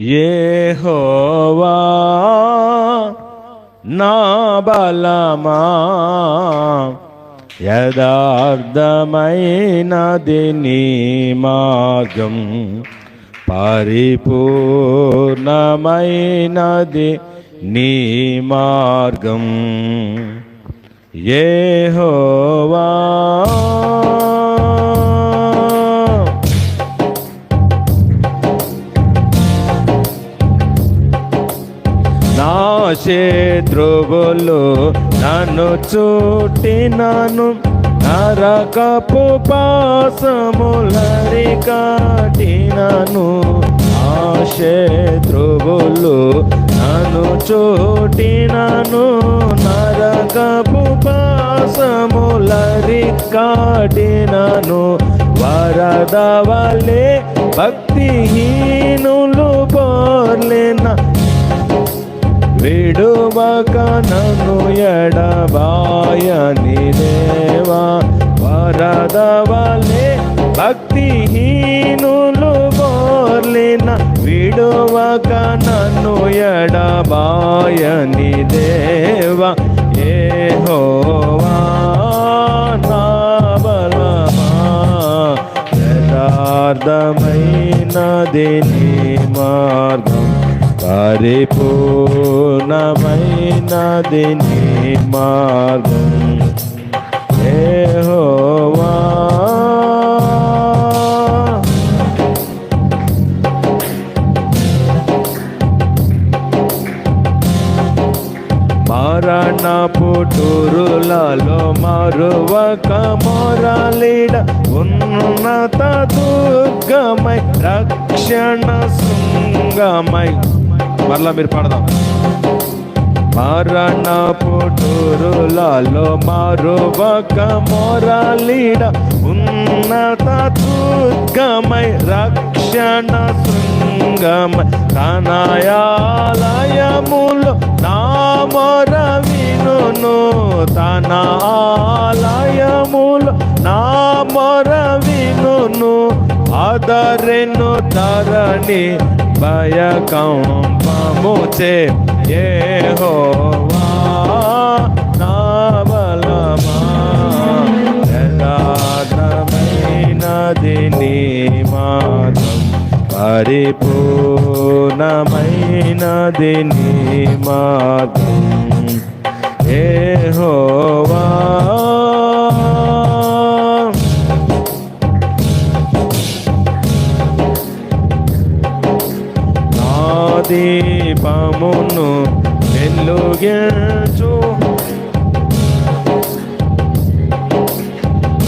యెహోవా నా బలమా? యదార్థమైనది నీ మార్గం. పరిపూర్ణమైనది నీ మార్గం. యెహోవా శత్రువులు నన్ను చుట్టినను నరకపు పాసములరి కాటినాను నా శత్రువులు నన్ను చోటినను నరకపు పాసములరి కాటినాను వరదవలే భక్తిహీనులు పోర్లేనా విడువక నన్ను ఎడబాయని దేవా వరదవలే భక్తిహీనులు బోర్లిన విడువక నన్ను ఎడబాయని దేవా ఏ హోవా నా బలమా? యథార్థమైనది మార్గం పరిపూర్ణమైనది నీ మార్గం. యెహోవా మరణ పుటురులలో మరువక మొరలిడ ఉన్నత దుర్గమై రక్షణ శృంగమై. మరలా మీరు పాడదాం. మరణ పుటురులలో మరువక మొరలీడ ఉన్నత దుర్గమై రక్షణ శృంగమై తనయాలయములో నా మొర వినును. తన ఆలయములు నా మొర వినును. అదరెను ధరణి భయకంపముచే యెహోవా నా బలమా? యథార్థమైనది నీ మాతం పరిపూర్ణమైనది నీ మార్గం యెహోవా నా దీపమును వెలుగించు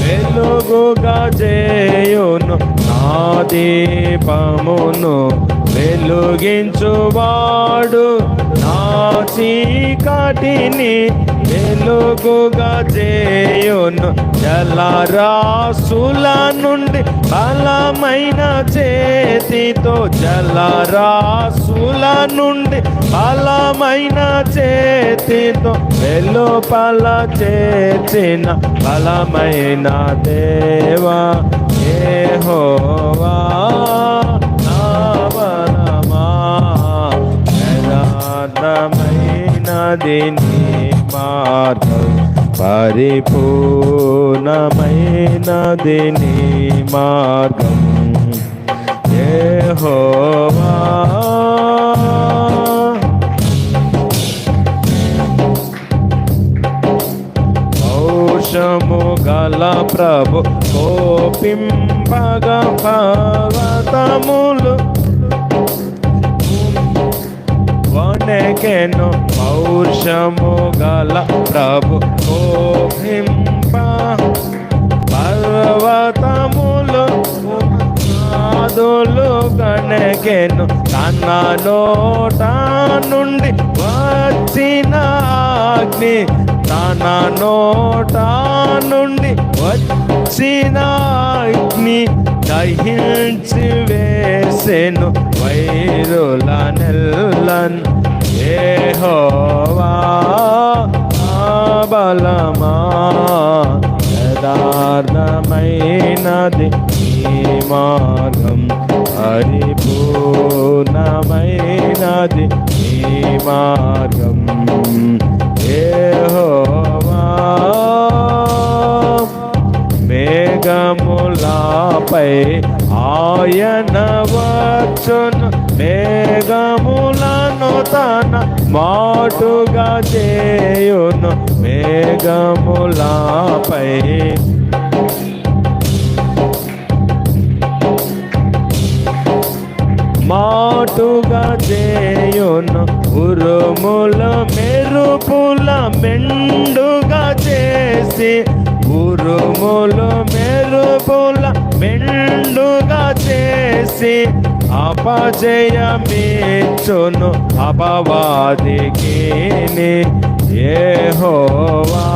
వెలుగుగా చేయును నా దీపమును వెలుగించువాడు. నా చీకటిని వెలుగుగా చేయును? జలరాసుల నుండి బలమైన చేతితో జలరాసుల నుండి బలమైన చేతితో వెలుపల చేసిన బలమైన దేవా యెహోవా నా బలమా యథార్థమైనది మార్గం పరిపూర్ణమైనది నీ మార్గం. యెహోవా. పౌషము గల ప్రభు కోపింపగ పర్వతములు వనకెను పౌరుషము గల ప్రభు కోపింప పర్వతములు నాదులు గణకెను తన నోట నుండి వచ్చిన అగ్ని తన నోట నుండి వచ్చిన అగ్ని దహించి వేసెను వైరుల నెల్లన్. హోవా బలమా యదార్థమైనది ఈ మార్గం పరిపూర్ణమైనది ఈ మార్గం. పై ఆయన వచ్చును మేఘములను తన మాటుగా చేయును. మేఘములపై మాటుగా చేయును ఉరుముల మెరుపుల మెండుగా చేసి ఉరుముల మెరుపుల మెండుగా చేసి అపజయమిచ్చును అపవాదికి యెహోవా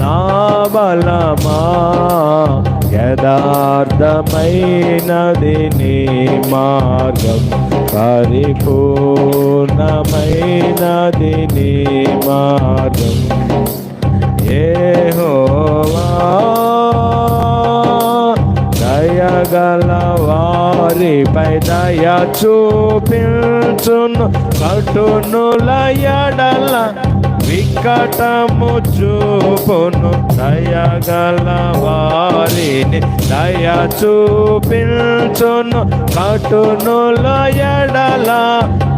నా బలమా? యదార్థమైనది నీ మార్గం పరిపూర్ణమైనది నీ మార్గం. యెహోవా దయగల వారిపై దయ చూపించును కటునుల ఎడల వికటము చూపును దయగల వారిని దయ చూపించును కటునుల ఎడల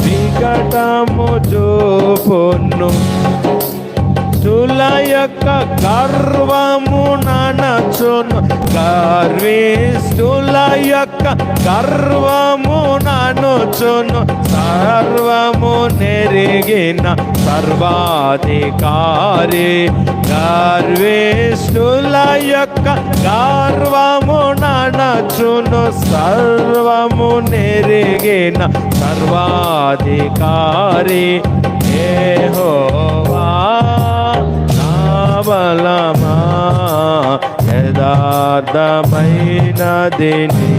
వికటము చూపును దుల యొక్క గర్వము ననచును. గర్విస్తుల యొక్క గర్వము ననుచును. సర్వము నెరిగిన సర్వాధికారి. గర్విస్తుల యొక్క గర్వము ననచును. సర్వము నెరిగిన సర్వాధికారి. ఏ నా బలమా యథార్థమైనది నీ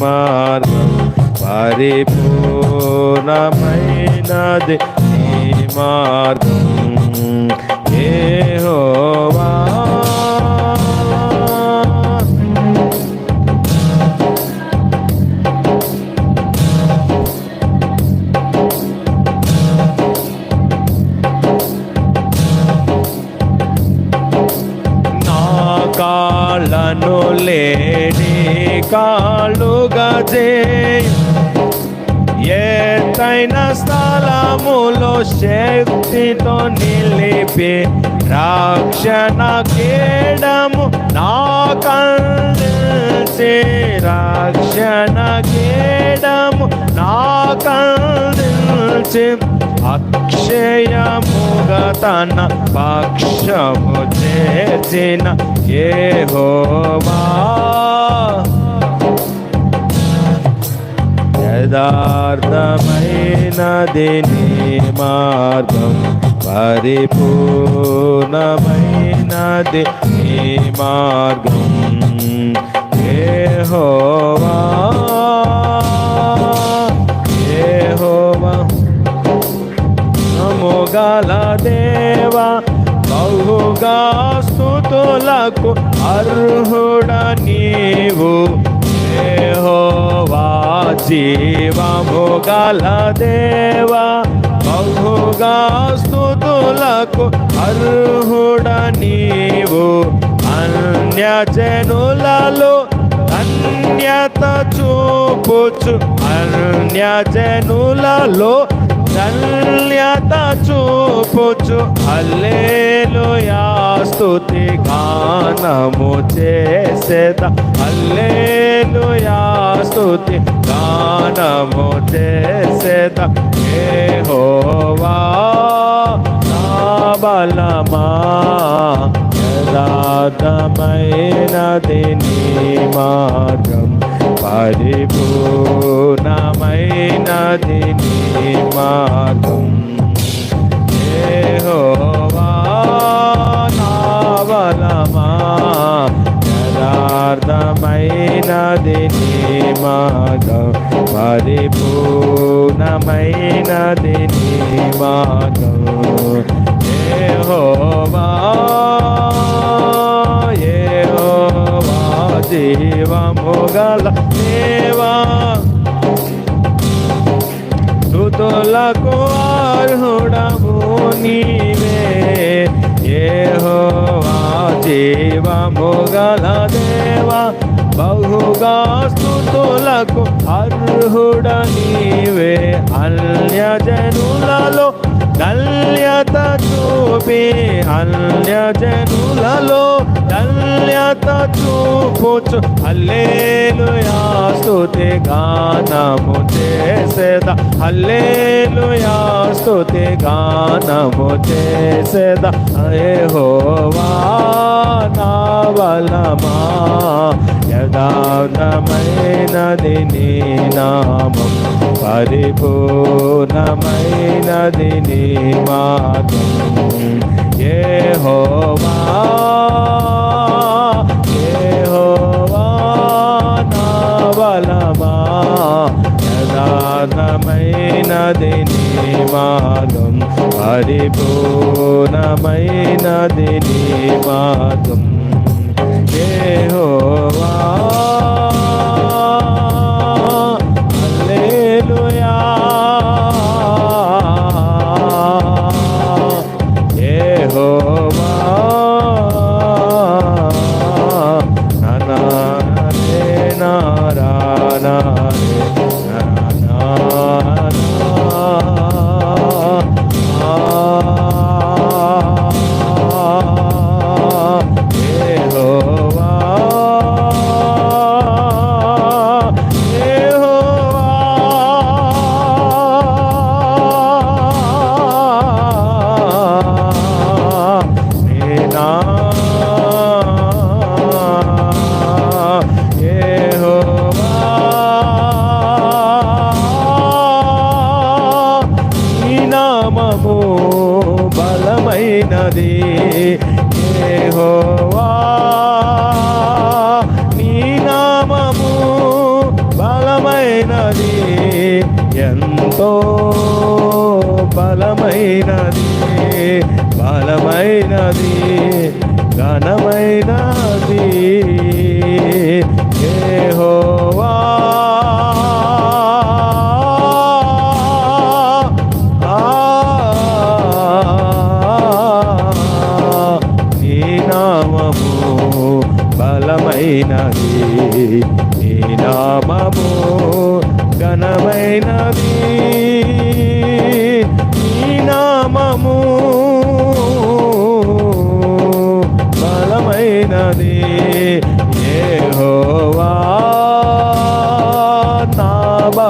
మార్గం పరిపూర్ణమైనది నీ మార్గం. ఏ హోవా కాళ్ళుగా చేయి. ఎత్తైన స్థలములో శక్తితో నిలిపి రక్షణ కేడము నా కందిల్చి రక్షణ కేడము నా కందిల్చి అక్షయముగా తన పక్షము చేసిన ఏ హోవా నీ మార్గం. పరిపూర్ణమైనది నీ మార్గం. యెహోవా యెహోవా నమోగాల దేవా బహుగా స్థుతులకు అర్హుడ నీవు. యెహోవా జీవము గల దేవా బహుగా స్థుతులకు అర్హుడ నీవు అన్య జనులలో ధన్యత చూపుచు అన్య జనులలో ధన్యత చూపుచు. అల్లేలుయా స్తుతి గానము చేసేద. అల్లేలుయా స్తుతి గానము చేసేద. ఏ హోవా బలమా యథార్థమైనది నీ మార్గం. పరిపూర్ణమైనది నీ మార్గం. యెహోవా నా బలమా యథార్థమైనది నీ మార్గం. పరిపూర్ణమైనది నీ మార్గం. యెహోవా దేవా గల దేవా. తుతులకు అర్హుడము నీవే. యెహోవా జీవము గల దేవా. బహుగా స్థుతులకు అర్హుడ నీవే. అన్యజనులలో ధన్యత చూపి. అన్యజనులలో ధన్యత చూపుచు. హల్లేలుయా స్తుతి గానము చేసేద. హల్లేలుయా స్తుతి గానము చేసేద. యెహోవా నా బలమా. యథార్థమైనది నీ నామం. పరిపూర్ణమైనది నీ మాతం యెహోవా యెహోవా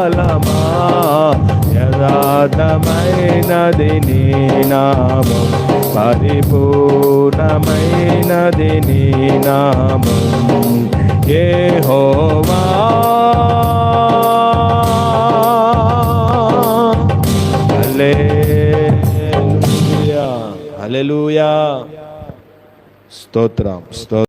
బలమా యథార్థమైనది నీ నామం. పరిపూర్ణమైనది నీ నామం. యెహోవా. హల్లెలూయా. హల్లెలూయా. స్తోత్రం స్తోత్రం.